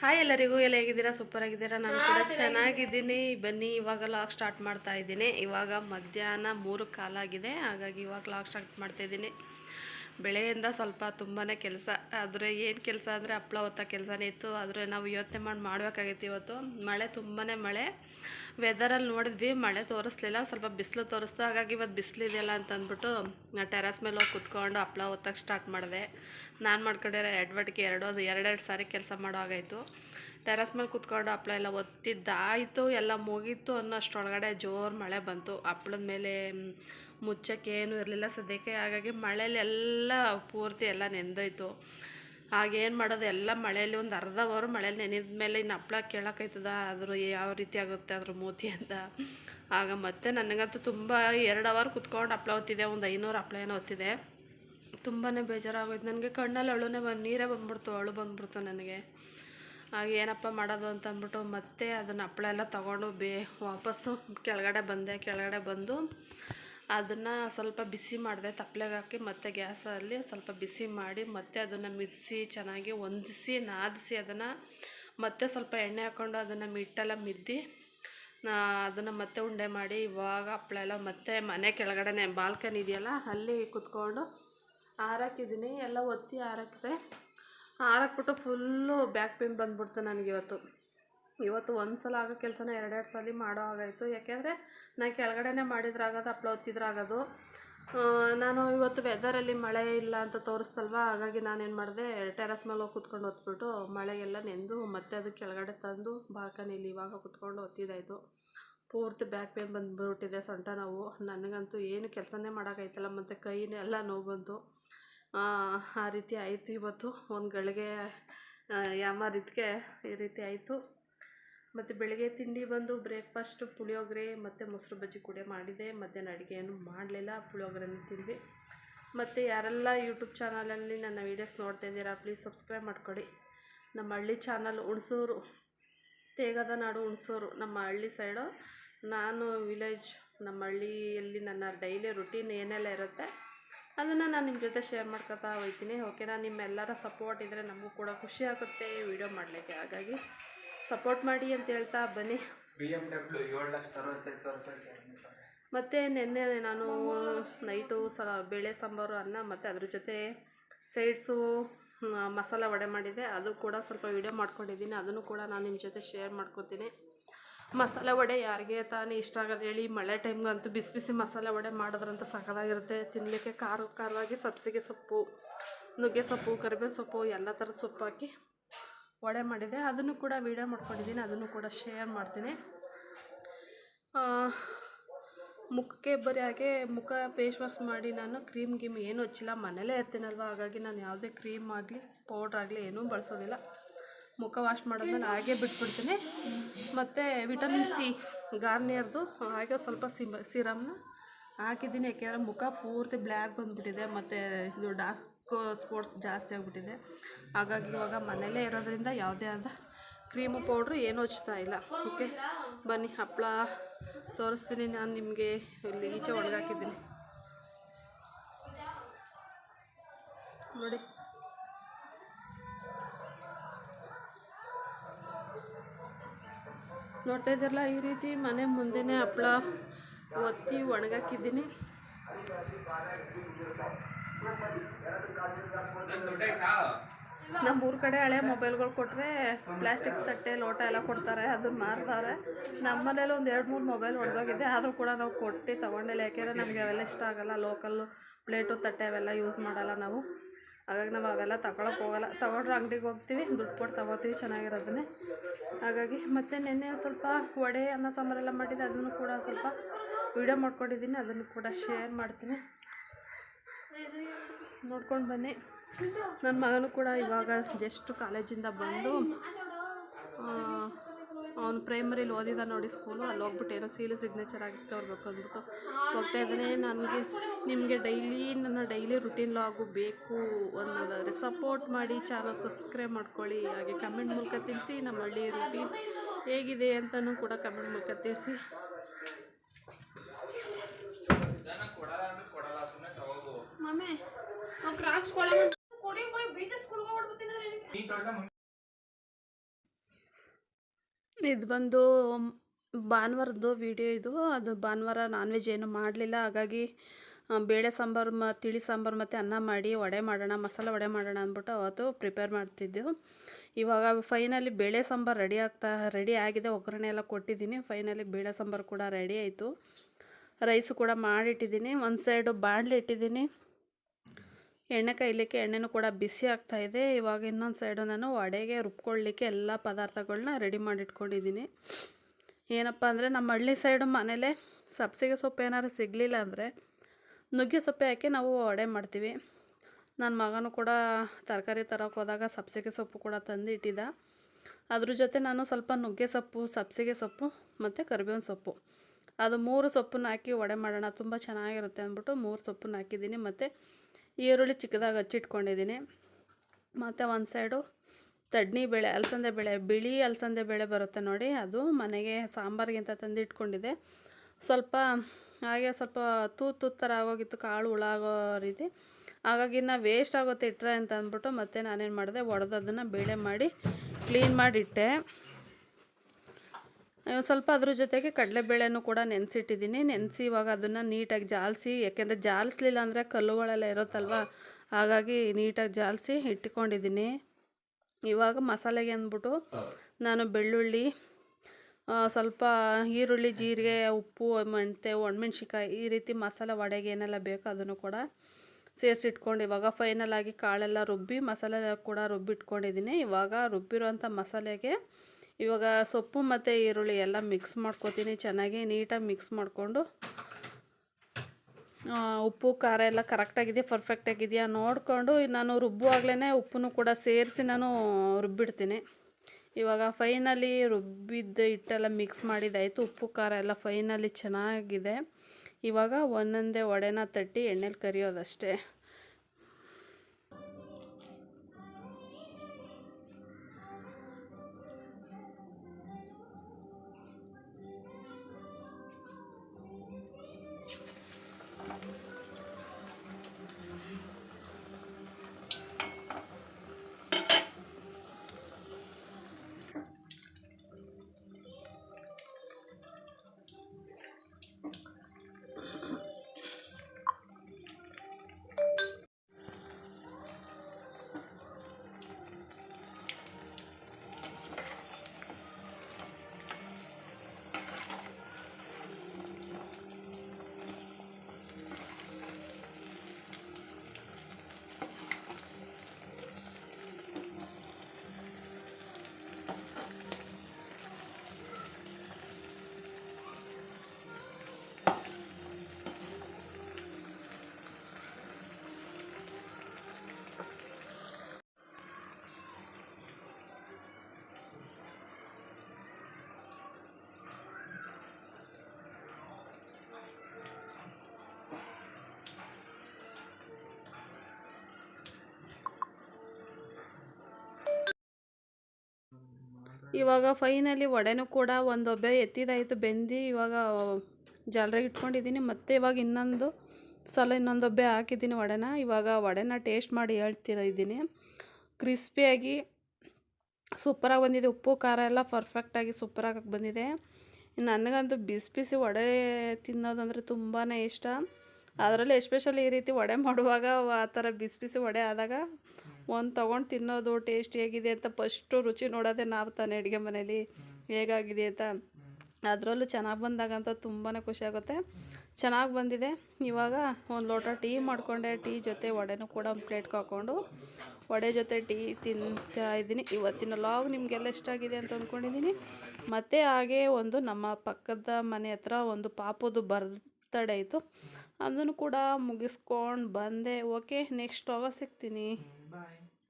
Hi ಎಲ್ಲರಿಗೂ, ಎಲ್ಲ ಹೇಗಿದ್ದೀರಾ? ಸೂಪರ್ ಆಗಿದ್ದೀರಾ? ನಾನು ಕೂಡ ಚೆನ್ನಾಗಿದ್ದೀನಿ. ಬನ್ನಿ, ಇವಾಗ ಲಾಗ್ ಸ್ಟಾರ್ಟ್ ಮಾಡ್ತಾ ಇದ್ದೀನಿ. ಇವಾಗ ಮಧ್ಯಾಹ್ನ ಮೂರು ಕಾಲಾಗಿದೆ. ಹಾಗಾಗಿ ಇವಾಗ ಲಾಗ್ ಸ್ಟಾರ್ಟ್ ಮಾಡ್ತಾ ಇದ್ದೀನಿ. ಬೆಳೆಯಿಂದ ಸ್ವಲ್ಪ ತುಂಬಾ ಕೆಲಸ. ಆದರೆ ಏನು ಕೆಲಸ ಅಂದರೆ ಹಪ್ಳ ಹೊತ್ತ ಕೆಲಸನೇ ಇತ್ತು. ಆದರೆ ನಾವು ಯೋಚನೆ ಮಾಡಿ ಮಾಡಬೇಕಾಗಿತ್ತು ಇವತ್ತು. ಮಳೆ ತುಂಬಾ ಮಳೆ. ವೆದರಲ್ಲಿ ನೋಡಿದ್ವಿ. ಮಳೆ ತೋರಿಸ್ಲಿಲ್ಲ. ಸ್ವಲ್ಪ ಬಿಸಿಲು ತೋರಿಸ್ತು. ಹಾಗಾಗಿ ಇವತ್ತು ಬಿಸಿಲಿದೆಯಲ್ಲ ಅಂತ ಅಂದ್ಬಿಟ್ಟು ಟೆರಸ್ ಮೇಲೆ ಹೋಗಿ ಕುತ್ಕೊಂಡು ಹಪ್ಳ ಹೊತ್ತಕ್ಕೆ ಸ್ಟಾರ್ಟ್ ಮಾಡಿದೆ. ನಾನು ಮಾಡ್ಕೊಂಡಿರೋ ಎಡ್ವಟ್ಟಿಗೆ ಎರಡು ಅದು ಎರಡೆರಡು ಸಾರಿ ಕೆಲಸ ಮಾಡೋ ಹಾಗಾಯಿತು. ಟೆರಸ್ ಮೇಲೆ ಕುತ್ಕೊಂಡು ಹಪ್ಳ ಎಲ್ಲ ಒತ್ತಿದ್ದಾಯಿತು, ಎಲ್ಲ ಮುಗೀತು ಅನ್ನೋ ಅಷ್ಟರೊಳಗಡೆ ಜೋರು ಮಳೆ ಬಂತು. ಹಪ್ಳದ ಮೇಲೆ ಮುಚ್ಚಕ್ಕೇನು ಇರಲಿಲ್ಲ. ಸದ್ಯಕ್ಕೆ ಹಾಗಾಗಿ ಮಳೇಲಿ ಪೂರ್ತಿ ಎಲ್ಲ ನೆಂದೋಯ್ತು. ಆಗೇನು ಮಾಡೋದು, ಎಲ್ಲ ಮಳೆಯಲ್ಲಿ ಒಂದು ಅರ್ಧ ಅವರ್ ಮಳೇಲಿ ನೆನೆದ ಮೇಲೆ ಇನ್ನು ಹಪ್ಳ ಕೇಳೋಕ್ಕಾಯ್ತದ ಅದ್ರ ಯಾವ ರೀತಿ ಆಗುತ್ತೆ ಅದ್ರ ಮೂತಿ ಅಂತ. ಆಗ ಮತ್ತೆ ನನಗಂತೂ ತುಂಬ ಎರಡು ಅವರ್ ಕುತ್ಕೊಂಡು ಹಪ್ಳ ಒತ್ತಿದೆ, ಒಂದು ಐನೂರು ಹಪ್ಳ ಏನೋ ಒತ್ತಿದೆ. ತುಂಬಾ ಬೇಜಾರಾಗೋಯ್ತು. ನನಗೆ ಕಣ್ಣಲ್ಲಿ ಅಳುನೇ ಬಂದು ನೀರೇ ಬಂದ್ಬಿಡ್ತು, ಅಳು ಬಂದ್ಬಿಡ್ತು ನನಗೆ. ಏನಪ್ಪ ಮಾಡೋದು ಅಂತ ಅಂದ್ಬಿಟ್ಟು ಮತ್ತೆ ಅದನ್ನು ಹಪ್ಳ ಎಲ್ಲ ತಗೊಂಡು ಬೇ ವಾಪಸ್ಸು ಕೆಳಗಡೆ ಬಂದೆ. ಕೆಳಗಡೆ ಬಂದು ಅದನ್ನು ಸ್ವಲ್ಪ ಬಿಸಿ ಮಾಡಿದೆ. ತಪ್ಪಲೆಗೆ ಹಾಕಿ ಮತ್ತೆ ಗ್ಯಾಸಲ್ಲಿ ಸ್ವಲ್ಪ ಬಿಸಿ ಮಾಡಿ ಮತ್ತೆ ಅದನ್ನು ಮಿದಿಸಿ ಚೆನ್ನಾಗಿ ಹೊಂದಿಸಿ, ನಾದಿಸಿ ಅದನ್ನು ಮತ್ತೆ ಸ್ವಲ್ಪ ಎಣ್ಣೆ ಹಾಕ್ಕೊಂಡು ಅದನ್ನು ಮಿಟ್ಟೆಲ್ಲ ಮಿದ್ದಿ ಅದನ್ನು ಮತ್ತೆ ಉಂಡೆ ಮಾಡಿ ಇವಾಗ ಹಪ್ಳ ಎಲ್ಲ ಮತ್ತೆ ಮನೆ ಕೆಳಗಡೆನೆ, ಬಾಲ್ಕನಿ ಇದೆಯಲ್ಲ ಅಲ್ಲಿ ಕುತ್ಕೊಂಡು ಆರಾಕಿದ್ದೀನಿ ಎಲ್ಲ ಒತ್ತಿ ಆರಾಕಿದೆ ಆರಾಕ್ಬಿಟ್ಟು ಫುಲ್ಲು ಬ್ಯಾಕ್ ಪೇನ್ ಬಂದ್ಬಿಡ್ತು ನನಗೆ ಇವತ್ತು ಇವತ್ತು ಒಂದು ಸಲ ಆಗೋ ಕೆಲಸನ ಎರಡೆರಡು ಸಲ ಮಾಡೋ ಹಾಗಾಯಿತು. ಯಾಕೆಂದರೆ ನಾನು ಕೆಳಗಡೆನೇ ಮಾಡಿದ್ರಾಗೋದು ಹಪ್ಳ ಹೊತ್ತಿದ್ರಾಗೋದು. ನಾನು ಇವತ್ತು ವೆದರಲ್ಲಿ ಮಳೆ ಇಲ್ಲ ಅಂತ ತೋರಿಸ್ತಲ್ವ? ಹಾಗಾಗಿ ನಾನೇನು ಮಾಡಿದೆ ಟೆರಸ್ ಮೇಲೆ ಹೋಗಿ ಕುತ್ಕೊಂಡು ಹೊತ್ಬಿಟ್ಟು ಮಳೆಗೆಲ್ಲ ನೆಂದು ಮತ್ತೆ ಅದು ಕೆಳಗಡೆ ತಂದು ಬಾಲ್ಕನಿಲಿ ಇವಾಗ ಕುತ್ಕೊಂಡು ಒತ್ತಿದಾಯಿತು. ಪೂರ್ತಿ ಬ್ಯಾಕ್ ಪೇನ್ ಬಂದುಬಿಟ್ಟಿದೆ ಸೊಂಟ ನೋವು. ನನಗಂತೂ ಏನು ಕೆಲಸನೇ ಮಾಡೋಕ್ಕಾಯ್ತಲ್ಲ ಮತ್ತು ಕೈನೆಲ್ಲ ನೋವು ಬಂತು. ಆ, ರೀತಿ ಆಯಿತು ಇವತ್ತು. ಒಂದು ಗಳಿಗೆ ಯಾಮಾರಿದ್ಕೆ ಈ ರೀತಿ ಆಯಿತು. ಮತ್ತು ಬೆಳಗ್ಗೆ ತಿಂಡಿ ಬಂದು ಬ್ರೇಕ್ಫಾಸ್ಟು ಪುಳಿಯೋಗರೆ ಮತ್ತು ಮೊಸರು ಬಜ್ಜಿ ಕೂಡ ಮಾಡಿದೆ. ಮಧ್ಯಾಹ್ನ ಅಡುಗೆ ಏನು ಮಾಡಲಿಲ್ಲ ಪುಳಿಯೋಗರೆನೇ ತಿಂದ್ವಿ. ಮತ್ತು ಯಾರೆಲ್ಲ ಯೂಟ್ಯೂಬ್ ಚಾನಲಲ್ಲಿ ನನ್ನ ವೀಡಿಯೋಸ್ ನೋಡ್ತಾ ಇದ್ದೀರಾ ಪ್ಲೀಸ್ ಸಬ್ಸ್ಕ್ರೈಬ್ ಮಾಡ್ಕೊಳ್ಳಿ ನಮ್ಮ ಹಳ್ಳಿ ಚಾನಲ್ ಹುಣಸೂರು ತೇಗದ ನಾಡು ಹುಣಸೂರು ನಮ್ಮ ಹಳ್ಳಿ ಸೈಡು. ನಾನು ವಿಲೇಜ್ ನಮ್ಮ ಹಳ್ಳಿಯಲ್ಲಿ ನನ್ನ ಡೈಲಿ ರುಟೀನ್ ಏನೆಲ್ಲ ಇರುತ್ತೆ ಅದನ್ನು ನಾನು ನಿಮ್ಮ ಜೊತೆ ಶೇರ್ ಮಾಡ್ಕೊತಾ ಹೋಗ್ತೀನಿ ಓಕೆನಾ ನಿಮ್ಮೆಲ್ಲರ ಸಪೋರ್ಟ್ ಇದ್ದರೆ ನಮಗೂ ಕೂಡ ಖುಷಿ ಆಗುತ್ತೆ ವಿಡಿಯೋ ಮಾಡಲಿಕ್ಕೆ. ಹಾಗಾಗಿ ಸಪೋರ್ಟ್ ಮಾಡಿ ಅಂತ ಹೇಳ್ತಾ ಬನ್ನಿ. ಬಿ ಎಂ ಡಬ್ಲ್ಯೂ ಏಳು ಲಕ್ಷ ಅರವತ್ತೈದು ರೂಪಾಯಿ ಮತ್ತು ನಿನ್ನೆ ನಾನು ನೈಟು ಸ ಬೇಳೆ ಸಾಂಬಾರು ಅನ್ನ ಮತ್ತು ಅದ್ರ ಜೊತೆ ಸೈಡ್ಸು ಮಸಾಲ ವಡೆ ಮಾಡಿದೆ ಅದು ಕೂಡ ಸ್ವಲ್ಪ ವಿಡಿಯೋ ಮಾಡ್ಕೊಂಡಿದ್ದೀನಿ. ಅದನ್ನು ಕೂಡ ನಾನು ನಿಮ್ಮ ಜೊತೆ ಶೇರ್ ಮಾಡ್ಕೊತೀನಿ. ಮಸಾಲೆ ವಡೆ ಯಾರಿಗೆ ತಾನೇ ಇಷ್ಟ ಆಗೋದು ಹೇಳಿ, ಮಳೆ ಟೈಮ್ಗಂತೂ ಬಿಸಿ ಬಿಸಿ ಮಸಾಲೆ ವಡೆ ಮಾಡಿದ್ರಂತ ಸಕದಾಗಿರುತ್ತೆ ತಿನ್ನಲಿಕ್ಕೆ ಖಾರ ಖಾರವಾಗಿ ಸಬ್ಸಿಗೆ ಸೊಪ್ಪು, ನುಗ್ಗೆ ಸೊಪ್ಪು ಕರಿಬೇವು ಸೊಪ್ಪು, ಎಲ್ಲ ಥರದ ಸೊಪ್ಪು ಹಾಕಿ ವಡೆ ಮಾಡಿದೆ. ಅದನ್ನು ಕೂಡ ವೀಡಿಯೋ ಮಾಡ್ಕೊಂಡಿದ್ದೀನಿ, ಅದನ್ನು ಕೂಡ ಶೇರ್ ಮಾಡ್ತೀನಿ. ಮುಖಕ್ಕೆ ಬರೀ ಹಾಗೆ ಮುಖ ಫೇಸ್ ವಾಶ್ ಮಾಡಿ ನಾನು ಕ್ರೀಮ್ ಗೀಮ್ ಏನೂ ಹಚ್ಚಿಲ್ಲ, ಮನೇಲೇ ಇರ್ತೀನಲ್ವ? ಹಾಗಾಗಿ ನಾನು ಯಾವುದೇ ಕ್ರೀಮ್ ಆಗಲಿ ಪೌಡ್ರ್ ಆಗಲಿ ಏನೂ ಬಳಸೋದಿಲ್ಲ. ಮುಖ ವಾಶ್ ಮಾಡಿದ್ಮೇಲೆ ಹಾಗೆ ಬಿಟ್ಬಿಡ್ತೀನಿ. ಮತ್ತು ವಿಟಮಿನ್ ಸಿ ಗಾರ್ನಿಯರ್ದು ಹಾಗೆ ಸ್ವಲ್ಪ ಸಿಮ್ ಸಿರಮ್ನ ಹಾಕಿದ್ದೀನಿ. ಯಾಕೆಂದರೆ ಮುಖ ಪೂರ್ತಿ ಬ್ಲ್ಯಾಕ್ ಬಂದುಬಿಟ್ಟಿದೆ, ಮತ್ತು ಇದು ಡಾರ್ಕ್ ಸ್ಪಾಟ್ಸ್ ಜಾಸ್ತಿ ಆಗಿಬಿಟ್ಟಿದೆ. ಹಾಗಾಗಿ ಇವಾಗ ಮನೇಲೇ ಇರೋದ್ರಿಂದ ಯಾವುದೇ ಆದ ಕ್ರೀಮು ಪೌಡ್ರು ಏನೂ ಹಚ್ತಾ ಇಲ್ಲ. ಓಕೆ ಬನ್ನಿ ಹಪ್ಪಳ ತೋರಿಸ್ತೀನಿ ನಾನು ನಿಮಗೆ. ಇಲ್ಲಿ ಈಚೆ ಒಣಗಾಕಿದ್ದೀನಿ. ನೋಡಿ. ನೋಡ್ತಾ ಇದ್ದೀರಲ್ಲ, ಈ ರೀತಿ ಮನೆ ಮುಂದೆನೇ ಹಪ್ಪಳ ಒತ್ತಿ ಒಣಗಾಕಿದ್ದೀನಿ. ನಮ್ಮ ಊರ ಕಡೆ ಹಳೆ ಮೊಬೈಲ್ಗಳು ಕೊಟ್ಟರೆ ಪ್ಲಾಸ್ಟಿಕ್ ತಟ್ಟೆ, ಲೋಟ ಎಲ್ಲ ಕೊಡ್ತಾರೆ ಅದನ್ನು ಮಾರ್ತಾರೆ ನಮ್ಮ ಮನೇಲಿ ಒಂದು ಎರಡು ಮೂರು ಮೊಬೈಲ್ ಹೊಡೆದೋಗಿದೆ ಆದರೂ ಕೂಡ ನಾವು ಕೊಟ್ಟು ತೊಗೊಂಡಿಲ್ಲ. ಯಾಕೆಂದರೆ ನಮಗೆ ಅವೆಲ್ಲ ಇಷ್ಟ ಆಗೋಲ್ಲ. ಲೋಕಲ್ಲು ಪ್ಲೇಟು, ತಟ್ಟೆ ಅವೆಲ್ಲ ಯೂಸ್ ಮಾಡಲ್ಲ ನಾವು. ಹಾಗಾಗಿ ನಾವು ಅವೆಲ್ಲ ತಗೊಳಕ್ಕೆ ಹೋಗಲ್ಲ. ತಗೊಂಡ್ರೆ ಅಂಗಡಿಗೆ ಹೋಗ್ತೀವಿ, ದುಡ್ಡು ಕೊಟ್ಟು ತಗೋತೀವಿ, ಚೆನ್ನಾಗಿರೋದನ್ನೇ. ಹಾಗಾಗಿ ಮತ್ತು ನೆನ್ನೆ ಒಂದು ಸ್ವಲ್ಪ ವಡೆ, ಅನ್ನ ಸಾಂಬಾರೆಲ್ಲ ಮಾಡಿದ್ದೆ. ಅದನ್ನು ಕೂಡ ಸ್ವಲ್ಪ ವಿಡಿಯೋ ಮಾಡ್ಕೊಂಡಿದ್ದೀನಿ. ಅದನ್ನು ಕೂಡ ಶೇರ್ ಮಾಡ್ತೀನಿ. ನೋಡ್ಕೊಂಡು ಬನ್ನಿ. ನನ್ನ ಮಗನೂ ಕೂಡ ಇವಾಗ ಜಸ್ಟ್ ಕಾಲೇಜಿಂದ ಬಂದು ಅವನು ಪ್ರೈಮರಿಲಿ ಓದಿದ ನೋಡಿ ಸ್ಕೂಲು ಅಲ್ಲಿ ಹೋಗ್ಬಿಟ್ಟು ಏನೋ ಸೀಲು ಸಿಗ್ನೇಚರ್ ಹಾಕಿಸ್ಕೊಳ್ಬೇಕು ಅಂದ್ಬಿಟ್ಟು ಹೋಗ್ತಾ ಇದ್ದಾನೆ. ನನಗೆ ನಿಮಗೆ ಡೈಲಿ ನನ್ನ ಡೈಲಿ ರುಟೀನ್ ಲಾಗು ಬೇಕು ಅನ್ನೋದಾದರೆ ಸಪೋರ್ಟ್ ಮಾಡಿ ಚಾನಲ್ ಸಬ್ಸ್ಕ್ರೈಬ್ ಮಾಡ್ಕೊಳ್ಳಿ. ಹಾಗೆ ಕಮೆಂಟ್ ಮೂಲಕ ತಿಳಿಸಿ ನಮ್ಮ ಹಳ್ಳಿ ರುಟೀನ್ ಹೇಗಿದೆ ಅಂತಲೂ ಕೂಡ ಕಮೆಂಟ್ ಮೂಲಕ ತಿಳಿಸಿ. ಮಮ್ಮಿ ನಾವು ಕ್ರಾಕ್ಸ್ ಕೊಡಿ ಕೊಡಿ ಬೀಜ ಸ್ಕೂಲ್ಗೆ ಹೋಗ್ಬಿಡ್ತೀನಿ ಇದು ಬಂದು ಭಾನುವಾರದ್ದು ವಿಡಿಯೋ ಇದು. ಅದು ಭಾನುವಾರ ನಾನ್ ವೆಜ್ ಏನು ಮಾಡಲಿಲ್ಲ. ಹಾಗಾಗಿ ಬೇಳೆ ಸಾಂಬಾರು ಮ, ತಿಳಿ ಸಾಂಬಾರು ಮತ್ತು ಅನ್ನ ಮಾಡಿ ವಡೆ ಮಾಡೋಣ, ಮಸಾಲೆ ವಡೆ ಮಾಡೋಣ ಅಂದ್ಬಿಟ್ಟು ಅವತ್ತು ಪ್ರಿಪೇರ್ ಮಾಡ್ತಿದ್ದೆವು ಇವಾಗ ಫೈನಲಿ ಬೇಳೆ ಸಾಂಬಾರು ರೆಡಿ ಆಗ್ತಾ ರೆಡಿ ಆಗಿದೆ. ಒಗ್ಗರಣೆ ಎಲ್ಲ ಕೊಟ್ಟಿದ್ದೀನಿ. ಫೈನಲಿ ಬೇಳೆ ಸಾಂಬಾರು ಕೂಡ ರೆಡಿ ಆಯಿತು. ರೈಸು ಕೂಡ ಮಾಡಿಟ್ಟಿದ್ದೀನಿ. ಒಂದು ಸೈಡು ಬಾಣಲೆ ಇಟ್ಟಿದ್ದೀನಿ. ಎಣ್ಣೆ ಕೈಲಿಕ್ಕೆ ಎಣ್ಣೆನೂ ಕೂಡ ಬಿಸಿ ಆಗ್ತಾ ಇದೆ. ಇವಾಗ ಇನ್ನೊಂದು ಸೈಡು ನಾನು ವಡೆಗೆ ರುಬ್ಕೊಳ್ಳಿಕ್ಕೆ ಎಲ್ಲ ಪದಾರ್ಥಗಳನ್ನ ರೆಡಿ ಮಾಡಿಟ್ಕೊಂಡಿದ್ದೀನಿ. ಏನಪ್ಪ ಅಂದರೆ ನಮ್ಮ ಹಳ್ಳಿ ಸೈಡು ಮನೇಲೆ ಸಬ್ಸಿಗೆ ಸೊಪ್ಪು ಏನಾದ್ರು ಸಿಗಲಿಲ್ಲ ಅಂದರೆ ನುಗ್ಗೆ ಸೊಪ್ಪೆ ಹಾಕಿ ನಾವು ವಡೆ ಮಾಡ್ತೀವಿ. ನನ್ನ ಮಗನೂ ಕೂಡ ತರಕಾರಿ ತರೋಕೆ ಹೋದಾಗ ಸಬ್ಸಿಗೆ ಸೊಪ್ಪು ಕೂಡ ತಂದು ಇಟ್ಟಿದ್ದ ಅದ್ರ ಜೊತೆ ನಾನು ಸ್ವಲ್ಪ ನುಗ್ಗೆ ಸೊಪ್ಪು, ಸಬ್ಸಿಗೆ ಸೊಪ್ಪು ಮತ್ತು ಕರಿಬೇವಿನ ಸೊಪ್ಪು. ಅದು ಮೂರು ಸೊಪ್ಪನ್ನ ಹಾಕಿ ವಡೆ ಮಾಡೋಣ, ತುಂಬ ಚೆನ್ನಾಗಿರುತ್ತೆ ಅಂದ್ಬಿಟ್ಟು ಮೂರು ಸೊಪ್ಪನ್ನ ಹಾಕಿದ್ದೀನಿ. ಮತ್ತು ಈರುಳ್ಳಿ ಚಿಕ್ಕದಾಗಿ ಹಚ್ಚಿಟ್ಕೊಂಡಿದ್ದೀನಿ. ಮತ್ತು ಒಂದು ಸೈಡು ತಡ್ನಿ ಬೇಳೆ, ಅಲಸಂದೆ ಬೇಳೆ, ಬಿಳಿ ಅಲಸಂದೆ ಬೇಳೆ ಬರುತ್ತೆ ನೋಡಿ. ಅದು ಮನೆಗೆ ಸಾಂಬಾರಿಗಿಂತ ತಂದಿಟ್ಕೊಂಡಿದ್ದೆ. ಸ್ವಲ್ಪ ಹಾಗೆ ಸ್ವಲ್ಪ ತೂತು ಥರ ಆಗೋಗಿತ್ತು, ಕಾಳು ಹುಳ ಆಗೋ ರೀತಿ. ಹಾಗಾಗಿ ಇನ್ನು ವೇಸ್ಟ್ ಆಗುತ್ತೆ ಇಟ್ಟರೆ ಅಂತ ಅಂದ್ಬಿಟ್ಟು ಮತ್ತೆ ನಾನೇನು ಮಾಡಿದೆ ಒಡೆದು ಅದನ್ನು ಬೇಳೆ ಮಾಡಿ ಕ್ಲೀನ್ ಮಾಡಿಟ್ಟೆ. ಸ್ವಲ್ಪ ಅದ್ರ ಜೊತೆಗೆ ಕಡಲೆಬೇಳೆನೂ ಕೂಡ ನೆನೆಸಿಟ್ಟಿದ್ದೀನಿ. ನೆನೆಸಿ ಇವಾಗ ಅದನ್ನು ನೀಟಾಗಿ ಜಾಲಿಸಿ, ಯಾಕೆಂದರೆ ಜಾಲಿಸ್ಲಿಲ್ಲ ಅಂದರೆ ಕಲ್ಲುಗಳೆಲ್ಲ ಇರುತ್ತಲ್ವ? ಹಾಗಾಗಿ ನೀಟಾಗಿ ಜಾಲಿಸಿ ಇಟ್ಕೊಂಡಿದ್ದೀನಿ. ಇವಾಗ ಮಸಾಲೆಗೆ ಅಂದ್ಬಿಟ್ಟು ನಾನು ಬೆಳ್ಳುಳ್ಳಿ ಸ್ವಲ್ಪ ಈರುಳ್ಳಿ, ಜೀರಿಗೆ, ಉಪ್ಪು ಮೆಂತೆ ಒಣಮೆಣ್ಸಿಕಾಯಿ ಈ ರೀತಿ ಮಸಾಲೆ ವಡೆಗೆ ಏನೆಲ್ಲ ಬೇಕೋ ಅದನ್ನು ಕೂಡ ಸೇರಿಸಿಟ್ಕೊಂಡು ಇವಾಗ ಫೈನಲ್ ಆಗಿ ಕಾಳೆಲ್ಲ ರುಬ್ಬಿ ಮಸಾಲೆ ಕೂಡ ರುಬ್ಬಿಟ್ಕೊಂಡಿದ್ದೀನಿ. ಇವಾಗ ರುಬ್ಬಿರೋಂಥ ಮಸಾಲೆಗೆ ಇವಾಗ ಸೊಪ್ಪು ಮತ್ತು ಈರುಳ್ಳಿ ಎಲ್ಲ ಮಿಕ್ಸ್ ಮಾಡ್ಕೊತೀನಿ. ಚೆನ್ನಾಗಿ ನೀಟಾಗಿ ಮಿಕ್ಸ್ ಮಾಡಿಕೊಂಡು. ಉಪ್ಪು, ಖಾರ ಎಲ್ಲ ಕರೆಕ್ಟಾಗಿದೆ ಪರ್ಫೆಕ್ಟಾಗಿದೆಯಾ ನೋಡಿಕೊಂಡು, ನಾನು ರುಬ್ಬುವಾಗಲೇ ಉಪ್ಪನ್ನು ಕೂಡ ಸೇರಿಸಿ ನಾನು ರುಬ್ಬಿಡ್ತೀನಿ. ಇವಾಗ ಫೈನಲಿ ರುಬ್ಬಿದ್ದ ಹಿಟ್ಟೆಲ್ಲ ಮಿಕ್ಸ್ ಮಾಡಿದ್ದಾಯಿತು ಉಪ್ಪು, ಖಾರ ಎಲ್ಲ ಫೈನಲಿ ಚೆನ್ನಾಗಿದೆ. ಇವಾಗ ಒಂದೊಂದೇ ವಡೆನ ತಟ್ಟಿ ಎಣ್ಣೆಲಿ ಕರಿಯೋದಷ್ಟೇ. ಇವಾಗ ಫೈನಲಿ ವಡೆನೂ ಕೂಡ ಒಂದು ಎತ್ತಿದಾಯಿತು, ಬೆಂದು ಇವಾಗ ಜಾಲ್ರಿಗೆ ಇಟ್ಕೊಂಡಿದ್ದೀನಿ ಮತ್ತೆ ಇವಾಗ ಇನ್ನೊಂದು ಸಲ ಇನ್ನೊಂದೊಬ್ಬೆ ಹಾಕಿದ್ದೀನಿ ವಡೆನ. ಇವಾಗ ವಡೆನ ಟೇಸ್ಟ್ ಮಾಡಿ ಹೇಳ್ತಿರ ಇದ್ದೀನಿ ಕ್ರಿಸ್ಪಿಯಾಗಿ ಸೂಪರಾಗಿ ಬಂದಿದೆ. ಉಪ್ಪು, ಖಾರ ಎಲ್ಲ ಪರ್ಫೆಕ್ಟಾಗಿ ಸೂಪರಾಗಿ ಬಂದಿದೆ. ನನಗಂತೂ ಬಿಸಿ ಬಿಸಿ ವಡೆ ತಿನ್ನೋದಂದರೆ ತುಂಬಾ ಇಷ್ಟ. ಅದರಲ್ಲಿ ಎಸ್ಪೆಷಲಿ ಈ ರೀತಿ ವಡೆ ಮಾಡುವಾಗ ಆ ಥರ ಬಿಸಿ ಬಿಸಿ ವಡೆ ಆದಾಗ ಒಂದು ತೊಗೊಂಡು ತಿನ್ನೋದು ಟೇಸ್ಟ್ ಹೇಗಿದೆ ಅಂತ ಫಸ್ಟು ರುಚಿ ನೋಡೋದೆ ನಾವು ತಾನೇ ಅಡುಗೆ ಮನೇಲಿ ಹೇಗಾಗಿದೆ ಅಂತ. ಅದರಲ್ಲೂ ಚೆನ್ನಾಗಿ ಬಂದಾಗಂತ ತುಂಬಾ ಖುಷಿಯಾಗುತ್ತೆ ಚೆನ್ನಾಗಿ ಬಂದಿದೆ. ಇವಾಗ ಒಂದು ಲೋಟ ಟೀ ಮಾಡಿಕೊಂಡೆ. ಟೀ ಜೊತೆ ವಡೆನೂ ಕೂಡ ಒಂದು ಪ್ಲೇಟ್ಗೆ ಹಾಕ್ಕೊಂಡು ವಡೆ ಜೊತೆ ಟೀ ತಿಂತಾ ಇದ್ದೀನಿ. ಇವತ್ತಿನ ಲಾಗ್ ನಿಮಗೆಲ್ಲ ಇಷ್ಟ ಆಗಿದೆ ಅಂತ ಅಂದ್ಕೊಂಡಿದ್ದೀನಿ ಮತ್ತು ಹಾಗೆ ಒಂದು ನಮ್ಮ ಪಕ್ಕದ ಮನೆ ಹತ್ರ ಒಂದು ಪಾಪದು ಬರ್ತಡೆ ಇತ್ತು. ಅದನ್ನು ಕೂಡ ಮುಗಿಸ್ಕೊಂಡು ಬಂದೆ. ಓಕೆ ನೆಕ್ಸ್ಟ್ ಆಗ ಸಿಗ್ತೀನಿ. Bye.